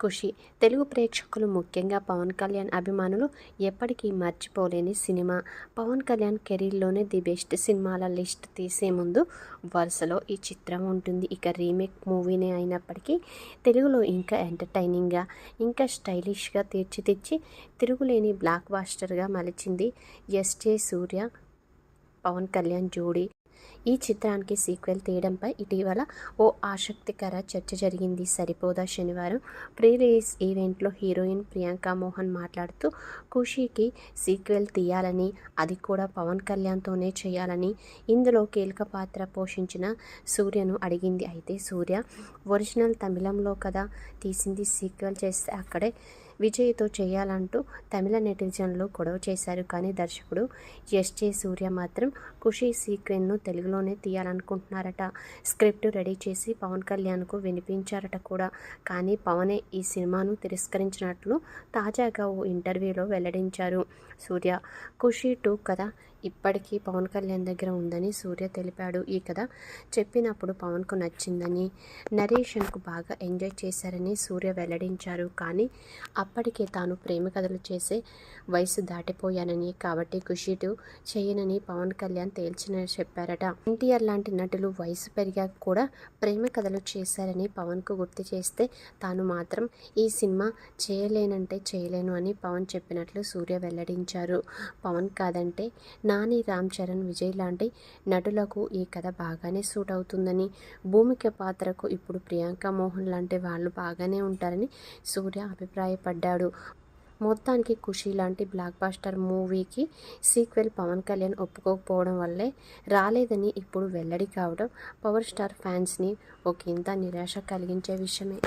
ఖుషి తెలుగు ప్రేక్షకులు ముఖ్యంగా పవన్ కళ్యాణ్ అభిమానులు ఎప్పటికీ మర్చిపోలేని సినిమా. పవన్ కళ్యాణ్ కెరీర్లోనే ది బెస్ట్ సినిమాల లిస్ట్ తీసే ముందు వరుసలో ఈ చిత్రం ఉంటుంది. ఇక రీమేక్ మూవీనే అయినప్పటికీ తెలుగులో ఇంకా ఎంటర్టైనింగ్గా ఇంకా స్టైలిష్గా తీర్చిదిద్ది తిరుగులేని బ్లాక్ బాస్టర్గా మలిచింది ఎస్జే సూర్య పవన్ కళ్యాణ్ జోడీ. ఈ చిత్రానికి సీక్వెల్ తీయడంపై ఇటీవల ఓ ఆసక్తికర చర్చ జరిగింది. సరిపోదా శనివారం ప్రీ రిలీజ్ ఈవెంట్లో హీరోయిన్ ప్రియాంక మోహన్ మాట్లాడుతూ ఖుషీకి సీక్వెల్ తీయాలని అది కూడా పవన్ కళ్యాణ్తోనే చేయాలని ఇందులో కీలక పాత్ర పోషించిన సూర్యను అడిగింది. అయితే సూర్య ఒరిజినల్ తమిళంలో కదా తీసింది సీక్వెల్ చేస్తే అక్కడే విజయ్తో చేయాలంటూ తమిళ నెటిజన్లు గొడవ చేశారు. కానీ దర్శకుడు ఎస్జే సూర్య మాత్రం ఖుషీ సీక్వెన్ను తెలుగులోనే తీయాలనుకుంటున్నారట. స్క్రిప్ట్ రెడీ చేసి పవన్ కళ్యాణ్కు వినిపించారట కూడా. కానీ పవనే ఈ సినిమాను తిరస్కరించినట్లు తాజాగా ఓ ఇంటర్వ్యూలో వెల్లడించారు. సూర్య ఖుషీ టూ కథ ఇప్పటికీ పవన్ కళ్యాణ్ దగ్గర ఉందని సూర్య తెలిపాడు. ఈ కథ చెప్పినప్పుడు పవన్కు నచ్చిందని నరేషన్కు బాగా ఎంజాయ్ చేశారని సూర్య వెల్లడించారు. కానీ అప్పటికే తాను ప్రేమ కథలు చేసే వయసు దాటిపోయానని కాబట్టి ఖుషిటు చేయనని పవన్ కళ్యాణ్ తేల్చిన చెప్పారట. ఎన్టీఆర్ లాంటి నటులు వయసు పెరిగాక కూడా ప్రేమ కథలు చేశారని పవన్కు గుర్తు చేస్తే తాను మాత్రం ఈ సినిమా చేయలేనంటే చేయలేను అని పవన్ చెప్పినట్లు సూర్య వెల్లడించారు. పవన్ కాదంటే నాని రామ్ చరణ్ విజయ్ లాంటి నటులకు ఈ కథ బాగానే సూట్ అవుతుందని భూమిక పాత్రకు ఇప్పుడు ప్రియాంక మోహన్ లాంటి వాళ్ళు బాగానే ఉంటారని సూర్య అభిప్రాయపడ్డాడు. మొత్తానికి ఖుషి లాంటి బ్లాక్ బాస్టర్ మూవీకి సీక్వెల్ పవన్ కళ్యాణ్ ఒప్పుకోకపోవడం వల్లే రాలేదని ఇప్పుడు వెల్లడి కావడం పవర్ స్టార్ ఫ్యాన్స్ని ఒకంత నిరాశ కలిగించే విషయమే.